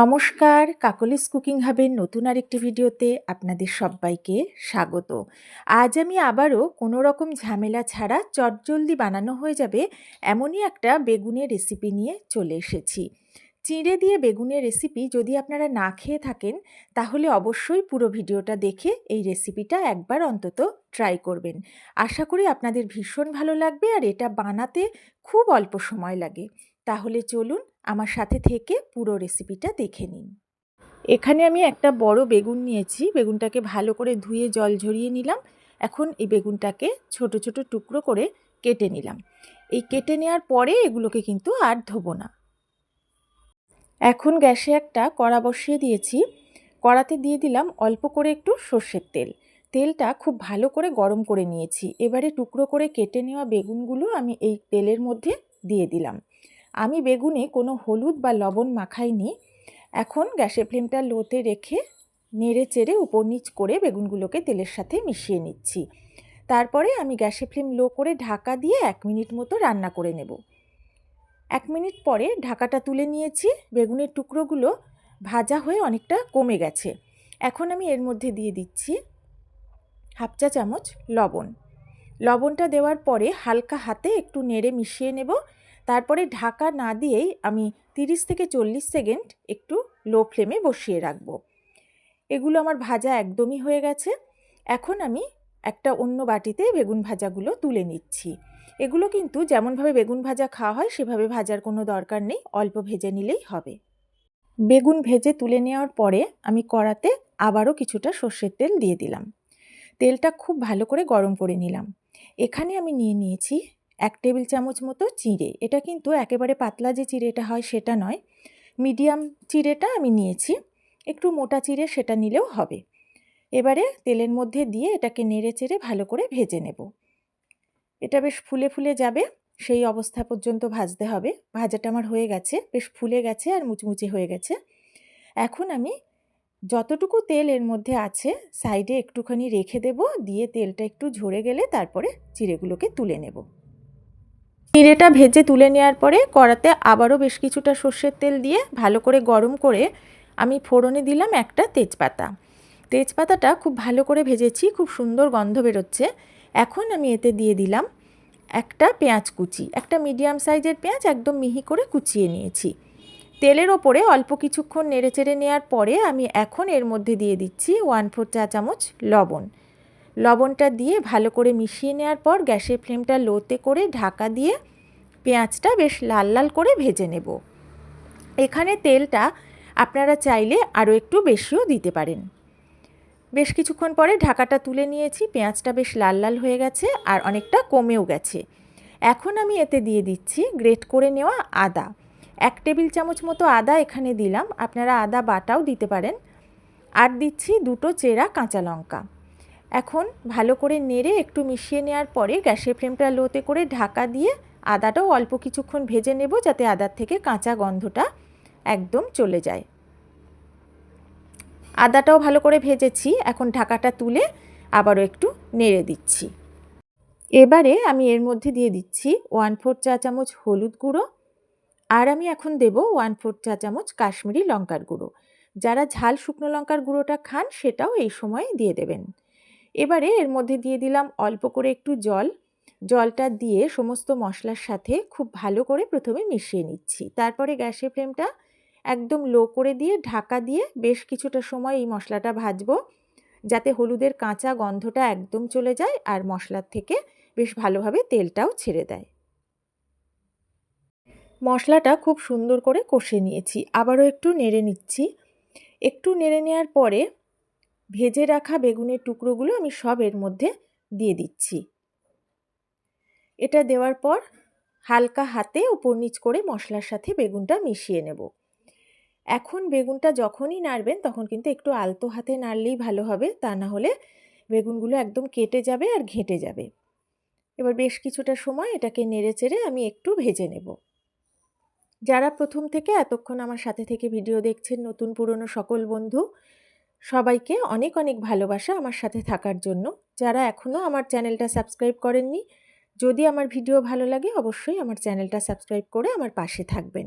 নমস্কার, কাকলিস কুকিং হাবের নতুন আরেকটি ভিডিওতে আপনাদের সবাইকে স্বাগত। আজ আমি আবারও কোনো রকম ঝামেলা ছাড়া চটজলদি বানানো হয়ে যাবে এমনই একটা বেগুনের রেসিপি নিয়ে চলে এসেছি। চিঁড়ে দিয়ে বেগুনের রেসিপি যদি আপনারা না খেয়ে থাকেন, তাহলে অবশ্যই পুরো ভিডিওটা দেখে এই রেসিপিটা একবার অন্তত ট্রাই করবেন। আশা করি আপনাদের ভীষণ ভালো লাগবে আর এটা বানাতে খুব অল্প সময় লাগে। তাহলে চলুন আমার সাথে থেকে পুরো রেসিপিটা দেখে নিন। এখানে আমি একটা বড় বেগুন নিয়েছি। বেগুনটাকে ভালো করে ধুয়ে জল ঝরিয়ে নিলাম। এখন এই বেগুনটাকে ছোট ছোট টুকরো করে কেটে নিলাম। এই কেটে নেওয়ার পরে এগুলোকে কিন্তু আর ধোবো না। এখন গ্যাসে একটা কড়া বসিয়ে দিয়েছি। কড়াতে দিয়ে দিলাম অল্প করে একটু সর্ষের তেল। তেলটা খুব ভালো করে গরম করে নিয়েছি। এবারে টুকরো করে কেটে নেওয়া বেগুনগুলো আমি এই তেলের মধ্যে দিয়ে দিলাম। আমি বেগুনে কোনো হলুদ বা লবণ মাখাইনি। এখন গ্যাসের ফ্লেমটা লোতে রেখে নেড়ে চেড়ে উপর নিচ করে বেগুনগুলোকে তেলের সাথে মিশিয়ে নিচ্ছি। তারপরে আমি গ্যাসের ফ্লেম লো করে ঢাকা দিয়ে এক মিনিট মতো রান্না করে নেব। এক মিনিট পরে ঢাকাটা তুলে নিয়েছি। বেগুনের টুকরোগুলো ভাজা হয়ে অনেকটা কমে গেছে। এখন আমি এর মধ্যে দিয়ে দিচ্ছি হাফ চা চামচ লবণ। লবণটা দেওয়ার পরে হালকা হাতে একটু নেড়ে মিশিয়ে নেব। তারপরে ঢাকা না দিয়েই আমি তিরিশ থেকে চল্লিশ সেকেন্ড একটু লো ফ্লেমে বসিয়ে রাখব। এগুলো আমার ভাজা একদমই হয়ে গেছে। এখন আমি একটা অন্য বাটিতে বেগুন ভাজাগুলো তুলে নিচ্ছি। এগুলো কিন্তু যেমনভাবে বেগুন ভাজা খাওয়া হয়, সেভাবে ভাজার কোনো দরকার নেই, অল্প ভেজে নিলেই হবে। বেগুন ভেজে তুলে নেওয়ার পরে আমি কড়াতে আবারও কিছুটা সর্ষের তেল দিয়ে দিলাম। তেলটা খুব ভালো করে গরম করে নিলাম। এখানে আমি নিয়ে নিয়েছি এক টেবিল চামচ মতো চিঁড়ে। এটা কিন্তু একেবারে পাতলা যে চিঁড়েটা হয় সেটা নয়। মিডিয়াম চিড়েটা আমি নিয়েছি। একটু মোটা চিঁড়ে সেটা নিলেও হবে। এবারে তেলের মধ্যে দিয়ে এটাকে নেড়ে চেড়ে ভালো করে ভেজে নেব। এটা বেশ ফুলে ফুলে যাবে। সেই অবস্থা পর্যন্ত ভাজতে হবে। ভাজাটা আমার হয়ে গেছে। বেশ ফুলে গেছে আর মুচমুচে হয়ে গেছে। এখন আমি যতটুকু তেল এর মধ্যে আছে, সাইডে একটুখানি রেখে দেব। দিয়ে তেলটা একটু ঝরে গেলে তারপরে চিড়েগুলোকে তুলে নেব। চিড়েটা ভেজে তুলে নেওয়ার পরে কড়াতে আবারও বেশ কিছুটা সর্ষের তেল দিয়ে ভালো করে গরম করে আমি ফোড়নে দিলাম একটা তেজপাতা। তেজপাতাটা খুব ভালো করে ভেজেছি, খুব সুন্দর গন্ধ বেরোচ্ছে। এখন আমি এতে দিয়ে দিলাম একটা পেঁয়াজ কুচি, একটা মিডিয়াম সাইজের পেঁয়াজ একদম মিহি করে কুচিয়ে নিয়েছি। তেলের ওপরে অল্প কিছুক্ষণ নেড়ে চেড়ে নেওয়ার পরে আমি এখন এর মধ্যে দিয়ে দিচ্ছি ওয়ান ফোর চা চামচ লবণ। লবণটা দিয়ে ভালো করে মিশিয়ে নেওয়ার পর গ্যাসের ফ্লেমটা লোতে করে ঢাকা দিয়ে পেঁয়াজটা বেশ লাল লাল করে ভেজে নেব। এখানে তেলটা আপনারা চাইলে আরও একটু বেশিও দিতে পারেন। বেশ কিছুক্ষণ পরে ঢাকাটা তুলে নিয়েছি, পেঁয়াজটা বেশ লাল লাল হয়ে গেছে আর অনেকটা কমেও গেছে। এখন আমি এতে দিয়ে দিচ্ছি গ্রেট করে নেওয়া আদা। এক টেবিল চামচ মতো আদা এখানে দিলাম, আপনারা আদা বাটাও দিতে পারেন। আর দিচ্ছি দুটো চেরা কাঁচা লঙ্কা। এখন ভালো করে নেড়ে একটু মিশিয়ে নেওয়ার পরে গ্যাসের ফ্লেমটা লোতে করে ঢাকা দিয়ে আদাটাও অল্প কিছুক্ষণ ভেজে নেব যাতে আদার থেকে কাঁচা গন্ধটা একদম চলে যায়। আদাটাও ভালো করে ভেজেছি, এখন ঢাকাটা তুলে আবারও একটু নেড়ে দিচ্ছি। এবারে আমি এর মধ্যে দিয়ে দিচ্ছি ওয়ান ফোর চা চামচ হলুদ গুঁড়ো আর আমি এখন দেব ওয়ান ফোর চা চামচ কাশ্মীরি লঙ্কার গুঁড়ো। যারা ঝাল শুকনো লঙ্কার গুঁড়োটা খান সেটাও এই সময় দিয়ে দেবেন। এবারে এর মধ্যে দিয়ে দিলাম অল্প করে একটু জল। জলটা দিয়ে সমস্ত মশলার সাথে খুব ভালো করে প্রথমে মিশিয়ে নিচ্ছি। তারপরে গ্যাসের ফ্লেমটা একদম লো করে দিয়ে ঢাকা দিয়ে বেশ কিছুটা সময় এই মশলাটা ভাজবো, যাতে হলুদের কাঁচা গন্ধটা একদম চলে যায় আর মশলার থেকে বেশ ভালোভাবে তেলটাও ছেড়ে দেয়। মশলাটা খুব সুন্দর করে কষে নিয়েছি। আবারও একটু নেড়ে নিচ্ছি। একটু নেড়ে নেওয়ার পরে ভেজে রাখা বেগুনের টুকরোগুলো আমি সব এর মধ্যে দিয়ে দিচ্ছি। এটা দেওয়ার পর হালকা হাতে উপর নিচ করে মশলার সাথে বেগুনটা মিশিয়ে নেব। এখন বেগুনটা যখনই নাড়বেন তখন কিন্তু একটু আলতো হাতে নাড়লেই ভালো হবে, তা না হলে বেগুনগুলো একদম কেটে যাবে আর ঘেঁটে যাবে। এবার বেশ কিছুটা সময় এটাকে নেড়ে চেড়ে আমি একটু ভেজে নেব। যারা প্রথম থেকে এতক্ষণ আমার সাথে থেকে ভিডিও দেখছেন, নতুন পুরনো সকল বন্ধু সবাইকে অনেক অনেক ভালোবাসা আমার সাথে থাকার জন্য। যারা এখনও আমার চ্যানেলটা সাবস্ক্রাইব করেননি, যদি আমার ভিডিও ভালো লাগে অবশ্যই আমার চ্যানেলটা সাবস্ক্রাইব করে আমার পাশে থাকবেন।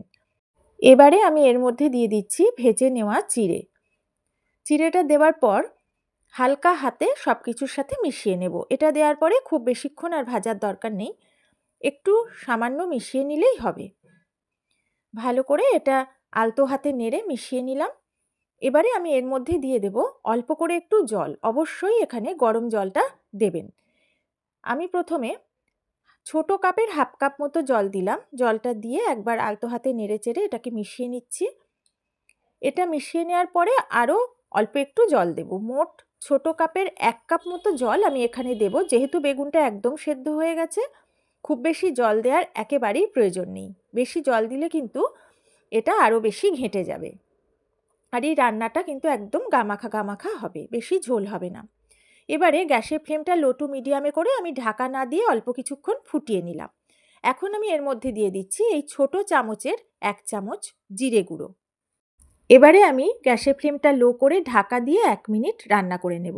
এবারে আমি এর মধ্যে দিয়ে দিচ্ছি ভেজে নেওয়া চিড়ে। চিড়েটা দেওয়ার পর হালকা হাতে সব কিছুর সাথে মিশিয়ে নেব। এটা দেওয়ার পরে খুব বেশিক্ষণ আর ভাজার দরকার নেই। একটু সামান্য মিশিয়ে নিলেই হবে। ভালো করে এটা আলতো হাতে নেড়ে মিশিয়ে নিলাম। এবারে আমি এর মধ্যে দিয়ে দেব অল্প করে একটু জল। অবশ্যই এখানে গরম জলটা দেবেন। আমি প্রথমে ছোট কাপের হাফ কাপ মতো জল দিলাম। জলটা দিয়ে একবার আলতো হাতে নেড়ে চেড়ে এটাকে মিশিয়ে নিচ্ছি। এটা মিশিয়ে নেওয়ার পরে আরও অল্প একটু জল দেব। মোট ছোট কাপের এক কাপ মতো জল আমি এখানে দেব। যেহেতু বেগুনটা একদম সেদ্ধ হয়ে গেছে, খুব বেশি জল দেওয়ার একেবারেই প্রয়োজন নেই। বেশি জল দিলে কিন্তু এটা আরও বেশি ঘেঁটে যাবে। আর এই রান্নাটা কিন্তু একদম গামাখা গামাখা হবে, বেশি ঝোল হবে না। এবারে গ্যাসের ফ্লেমটা লো টু মিডিয়ামে করে আমি ঢাকা না দিয়ে অল্প কিছুক্ষণ ফুটিয়ে নিলাম। এখন আমি এর মধ্যে দিয়ে দিচ্ছি এই ছোট চামচের এক চামচ জিরে গুঁড়ো। এবারে আমি গ্যাসের ফ্লেমটা লো করে ঢাকা দিয়ে এক মিনিট রান্না করে নেব।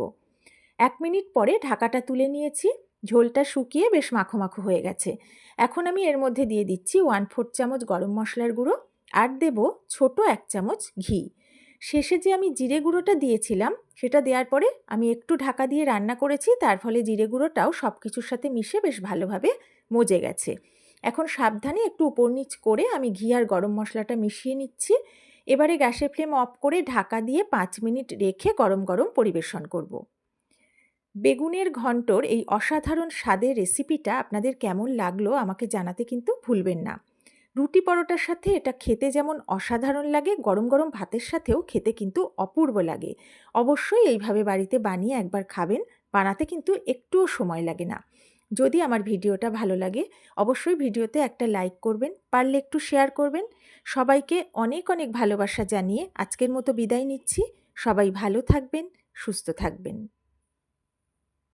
এক মিনিট পরে ঢাকাটা তুলে নিয়েছি, ঝোলটা শুকিয়ে বেশ মাখো মাখো হয়ে গেছে। এখন আমি এর মধ্যে দিয়ে দিচ্ছি ওয়ান ফোর চামচ গরম মশলার গুঁড়ো আর দেব ছোট এক চামচ ঘি। শেষে যে আমি জিরে গুঁড়োটা দিয়েছিলাম, সেটা দেওয়ার পরে আমি একটু ঢাকা দিয়ে রান্না করেছি, তার ফলে জিরে গুঁড়োটাও সব কিছুর সাথে মিশে বেশ ভালোভাবে মজে গেছে। এখন সাবধানে একটু উপর নিচ করে আমি ঘি আর গরম মশলাটা মিশিয়ে নিচ্ছি। এবারে গ্যাসের ফ্লেম অফ করে ঢাকা দিয়ে পাঁচ মিনিট রেখে গরম গরম পরিবেশন করব। বেগুনের ঘন্টর এই অসাধারণ স্বাদের রেসিপিটা আপনাদের কেমন লাগল আমাকে জানাতে কিন্তু ভুলবেন না। রুটি পরোটার সাথে এটা খেতে যেমন অসাধারণ লাগে, গরম গরম ভাতের সাথেও খেতে কিন্তু অপূর্ব লাগে। অবশ্যই এইভাবে বাড়িতে বানিয়ে একবার খাবেন, বানাতে কিন্তু একটুও সময় লাগে না। যদি আমার ভিডিওটা ভালো লাগে, অবশ্যই ভিডিওতে একটা লাইক করবেন, পারলে একটু শেয়ার করবেন। সবাইকে অনেক অনেক ভালোবাসা জানিয়ে আজকের মতো বিদায় নিচ্ছি। সবাই ভালো থাকবেন, সুস্থ থাকবেন।